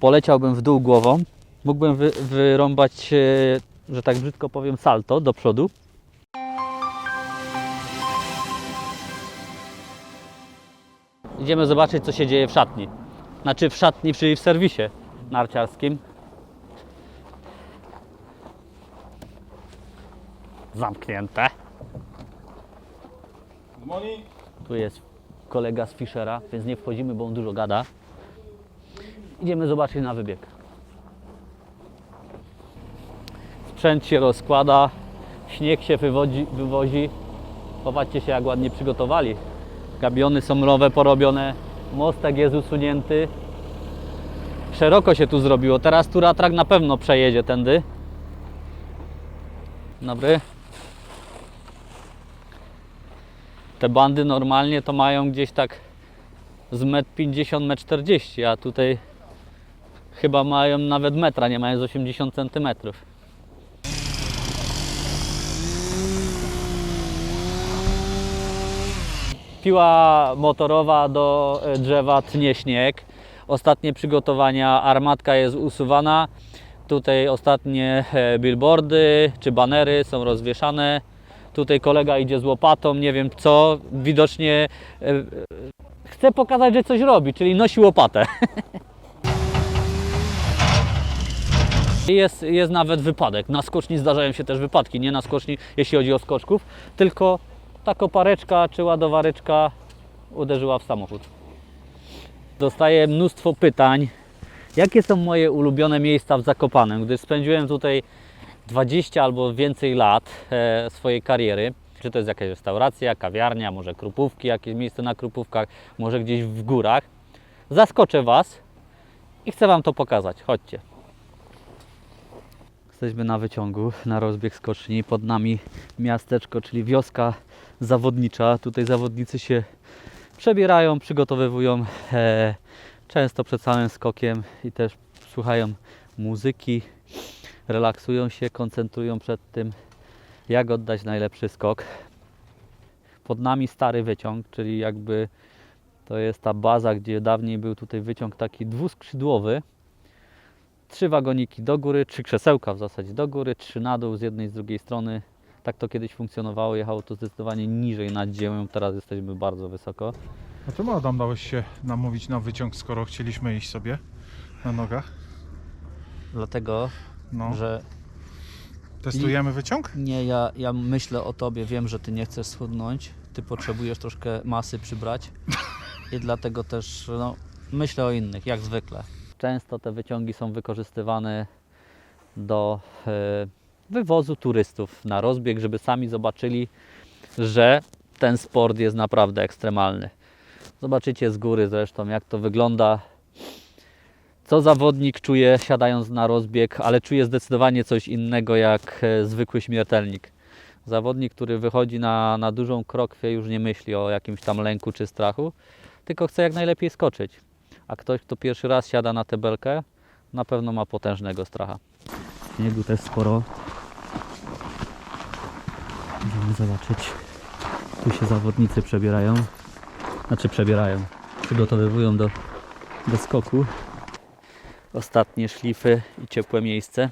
poleciałbym w dół głową, mógłbym wy, wyrąbać, e, że tak brzydko powiem, salto do przodu. Idziemy zobaczyć, co się dzieje w szatni. Znaczy w szatni, czyli w serwisie narciarskim. Zamknięte. Tu jest kolega z Fischera, więc nie wchodzimy, bo on dużo gada. Idziemy zobaczyć na wybieg. Sprzęt się rozkłada, śnieg się wywodzi, wywozi. Popatrzcie się, jak ładnie przygotowali. Gabiony są nowe, porobione. Mostek jest usunięty. Szeroko się tu zrobiło. Teraz Turatrak na pewno przejedzie tędy. Dobry. Te bandy normalnie to mają gdzieś tak z 1,50 m, 1,40 m, a tutaj chyba mają nawet metra, nie mają z 80 cm. Piła motorowa do e, drzewa tnie śnieg. Ostatnie przygotowania, armatka jest usuwana. Tutaj ostatnie e, billboardy czy banery są rozwieszane. Tutaj kolega idzie z łopatą, nie wiem co. Widocznie e, chce pokazać, że coś robi, czyli nosi łopatę. Jest, jest nawet wypadek. Na skoczni zdarzają się też wypadki. Nie na skoczni, jeśli chodzi o skoczków, tylko ta kopareczka czy ładowareczka uderzyła w samochód. Dostaję mnóstwo pytań, jakie są moje ulubione miejsca w Zakopanem, gdyż spędziłem tutaj 20 albo więcej lat e, swojej kariery. Czy to jest jakaś restauracja, kawiarnia, może krupówki, jakieś miejsce na krupówkach, może gdzieś w górach. Zaskoczę Was i chcę Wam to pokazać. Chodźcie. Jesteśmy na wyciągu, na rozbieg skoczni. Pod nami miasteczko, czyli wioska zawodnicza. Tutaj zawodnicy się przebierają, przygotowywują e, często przed samym skokiem i też słuchają muzyki, relaksują się, koncentrują przed tym, jak oddać najlepszy skok. Pod nami stary wyciąg, czyli jakby to jest ta baza, gdzie dawniej był tutaj wyciąg taki dwuskrzydłowy. Trzy wagoniki do góry, trzy krzesełka w zasadzie do góry, trzy na dół z jednej i z drugiej strony. Tak to kiedyś funkcjonowało, jechało to zdecydowanie niżej nad ziemią, teraz jesteśmy bardzo wysoko. a czemu Adam dałeś się namówić na wyciąg, skoro chcieliśmy iść sobie na nogach? Dlatego, No. że Testujemy wyciąg? nie, ja, ja myślę o tobie, wiem, że ty nie chcesz schudnąć, ty potrzebujesz troszkę masy przybrać i dlatego też no, myślę o innych, jak zwykle. Często te wyciągi są wykorzystywane do e, wywozu turystów na rozbieg, żeby sami zobaczyli, że ten sport jest naprawdę ekstremalny. Zobaczycie z góry zresztą, jak to wygląda. Co zawodnik czuje siadając na rozbieg, ale czuje zdecydowanie coś innego jak e, zwykły śmiertelnik. Zawodnik, który wychodzi na, na dużą krokwię, już nie myśli o jakimś tam lęku czy strachu, tylko chce jak najlepiej skoczyć. A ktoś, kto pierwszy raz siada na tę belkę, na pewno ma potężnego stracha. Śniegu też sporo. Możemy zobaczyć. Tu się zawodnicy przebierają. Znaczy przebierają. Przygotowywują do, do skoku. Ostatnie szlify i ciepłe miejsce,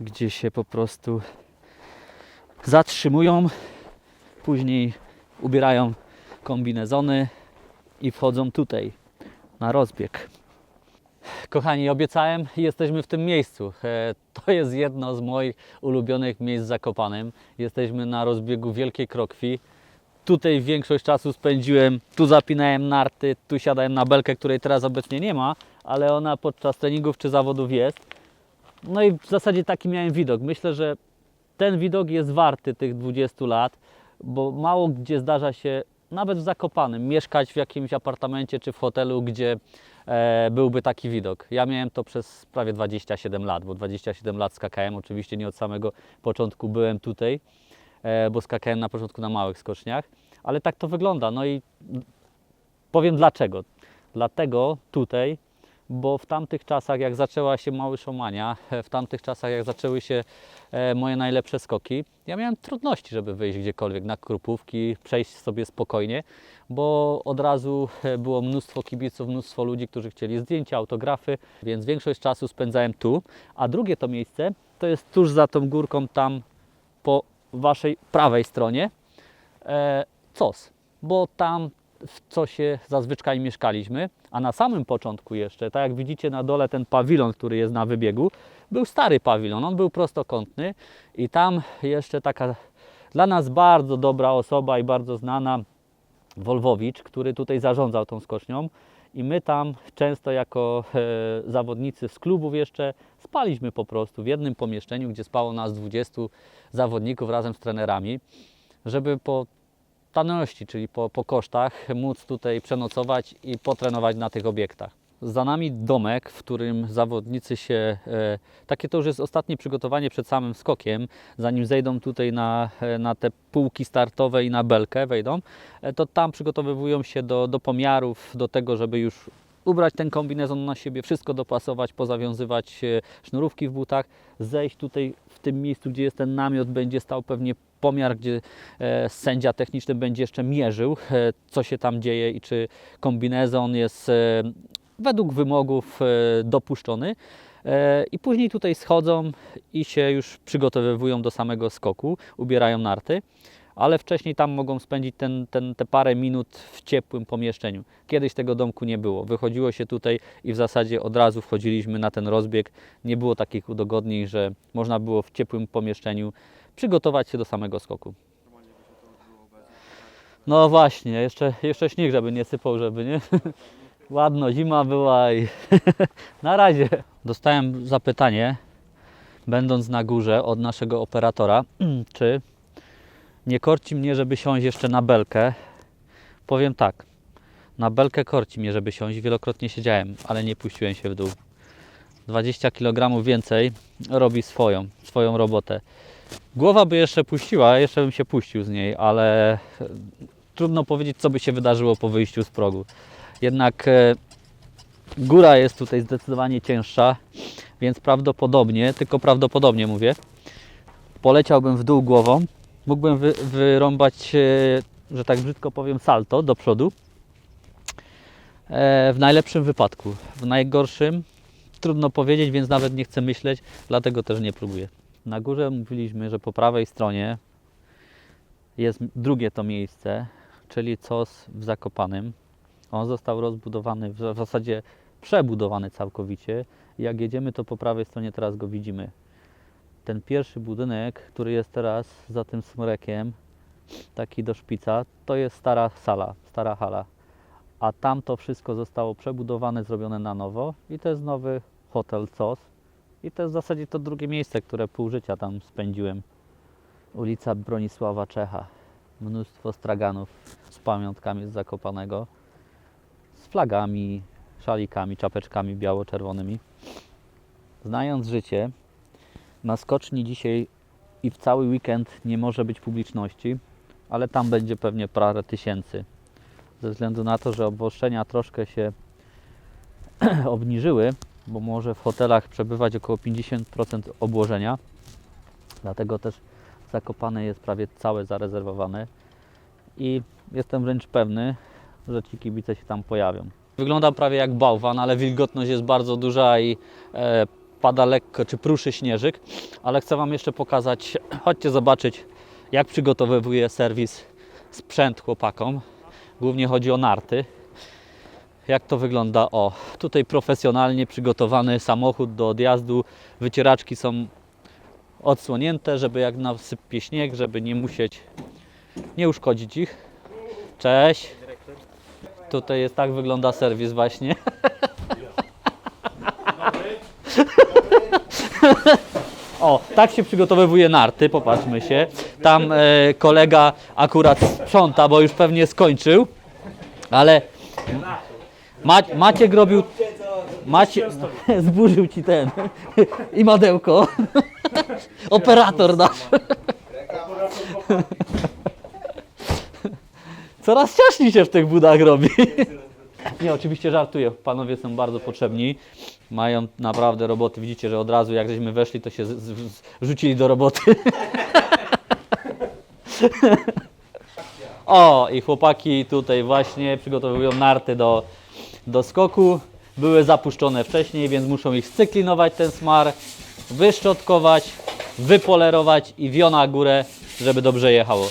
gdzie się po prostu zatrzymują. Później ubierają kombinezony i wchodzą tutaj na rozbieg. Kochani, obiecałem jesteśmy w tym miejscu. E, To jest jedno z moich ulubionych miejsc Zakopanem. Jesteśmy na rozbiegu Wielkiej Krokwi. Tutaj większość czasu spędziłem, tu zapinałem narty, tu siadałem na belkę, której teraz obecnie nie ma, ale ona podczas treningów czy zawodów jest. No i w zasadzie taki miałem widok. Myślę, że ten widok jest warty tych 20 lat, bo mało gdzie zdarza się, nawet w mieszkać w jakimś apartamencie czy w hotelu, gdzie e, byłby taki widok. Ja miałem to przez prawie 27 lat, bo 27 lat skakałem, oczywiście nie od samego początku byłem tutaj, e, bo skakałem na początku na małych skoczniach, ale tak to wygląda. No i powiem dlaczego. Dlatego tutaj, bo w tamtych czasach, jak zaczęła się Mały Szomania, e, w tamtych czasach, jak zaczęły się e, moje najlepsze skoki, ja miałem trudności, żeby wyjść gdziekolwiek na krupówki, przejść sobie spokojnie, bo od razu e, było mnóstwo kibiców, mnóstwo ludzi, którzy chcieli zdjęcia, autografy, więc większość czasu spędzałem tu. A drugie to miejsce to jest tuż za tą górką, tam po waszej prawej stronie, e, COS, bo tam w COSie zazwyczaj mieszkaliśmy, a na samym początku jeszcze, tak jak widzicie na dole ten pawilon, który jest na wybiegu, był stary pawilon, on był prostokątny i tam jeszcze taka dla nas bardzo dobra osoba i bardzo znana, Wolwowicz, który tutaj zarządzał tą skocznią. I my tam często jako e, zawodnicy z klubów jeszcze spaliśmy po prostu w jednym pomieszczeniu, gdzie spało nas 20 zawodników razem z trenerami, żeby po taniości, czyli po, po kosztach móc tutaj przenocować i potrenować na tych obiektach. Za nami domek, w którym zawodnicy się, e, takie to już jest ostatnie przygotowanie przed samym skokiem, zanim zejdą tutaj na, e, na te półki startowe i na belkę wejdą, e, to tam przygotowywują się do, do pomiarów, do tego, żeby już ubrać ten kombinezon na siebie, wszystko dopasować, pozawiązywać e, sznurówki w butach, zejść tutaj w tym miejscu, gdzie jest ten namiot, będzie stał pewnie pomiar, gdzie e, sędzia techniczny będzie jeszcze mierzył, e, co się tam dzieje i czy kombinezon jest według wymogów dopuszczony. I później tutaj schodzą i się już przygotowywują do samego skoku, ubierają narty, ale wcześniej tam mogą spędzić ten, ten, te parę minut w ciepłym pomieszczeniu. Kiedyś tego domku nie było. Wychodziło się tutaj i w zasadzie od razu wchodziliśmy na ten rozbieg. Nie było takich udogodnień, że można było w ciepłym pomieszczeniu przygotować się do samego skoku. No właśnie, jeszcze, jeszcze śnieg, żeby nie sypał, żeby nie. Ładno, zima była i na razie. Dostałem zapytanie, będąc na górze od naszego operatora, czy nie korci mnie, żeby siąść jeszcze na belkę. Powiem tak, na belkę korci mnie, żeby siąść. Wielokrotnie siedziałem, ale nie puściłem się w dół. 20 kg więcej robi swoją, swoją robotę. Głowa by jeszcze puściła, jeszcze bym się puścił z niej, ale e, trudno powiedzieć, co by się wydarzyło po wyjściu z progu. Jednak e, góra jest tutaj zdecydowanie cięższa, więc prawdopodobnie, tylko prawdopodobnie mówię, poleciałbym w dół głową, mógłbym wy, wyrąbać, e, że tak brzydko powiem, salto do przodu. E, W najlepszym wypadku. W najgorszym trudno powiedzieć, więc nawet nie chcę myśleć, dlatego też nie próbuję. Na górze mówiliśmy, że po prawej stronie jest drugie to miejsce, czyli COS w Zakopanym. On został rozbudowany, w w zasadzie przebudowany całkowicie. Jak jedziemy, to po prawej stronie teraz go widzimy. Ten pierwszy budynek, który jest teraz za tym smrekiem, taki do szpica, to jest stara sala, stara hala. A tam to wszystko zostało przebudowane, zrobione na nowo i to jest nowy hotel COS. I to jest w zasadzie to drugie miejsce, które pół życia tam spędziłem. Ulica Bronisława Czecha. Mnóstwo straganów z pamiątkami z Zakopanego. Z flagami, szalikami, czapeczkami biało-czerwonymi. Znając życie, na skoczni dzisiaj i w cały weekend nie może być publiczności, ale tam będzie pewnie parę tysięcy. Ze względu na to, że obostrzenia troszkę się obniżyły, bo może w hotelach przebywać około 50% obłożenia. Dlatego też Zakopane jest prawie całe zarezerwowane i jestem wręcz pewny, że ci kibice się tam pojawią. Wygląda prawie jak bałwan, ale wilgotność jest bardzo duża i e, pada lekko czy pruszy śnieżyk. Ale chcę Wam jeszcze pokazać, chodźcie zobaczyć, jak przygotowywuje serwis sprzęt chłopakom. Głównie chodzi o narty. Jak to wygląda? O, tutaj profesjonalnie przygotowany samochód do odjazdu. Wycieraczki są odsłonięte, żeby jak nasypie śnieg, żeby nie musieć, nie uszkodzić ich. Cześć. Tutaj jest tak wygląda serwis właśnie. O, tak się przygotowywuje narty, popatrzmy się. Tam e, kolega akurat sprząta, bo już pewnie skończył, ale Ma, Maciek robił. Macie, zburzył ci ten i madełko. Operator nasz. Coraz ciaśniej się w tych budach robi. Nie, oczywiście żartuję. Panowie są bardzo potrzebni. Mają naprawdę roboty. Widzicie, że od razu jak żeśmy weszli, to się z, z, rzucili do roboty. o, i chłopaki tutaj właśnie przygotowują narty do, do skoku. Były zapuszczone wcześniej, więc muszą ich scyklinować ten smar, wyszczotkować, wypolerować i wiona górę, żeby dobrze jechało.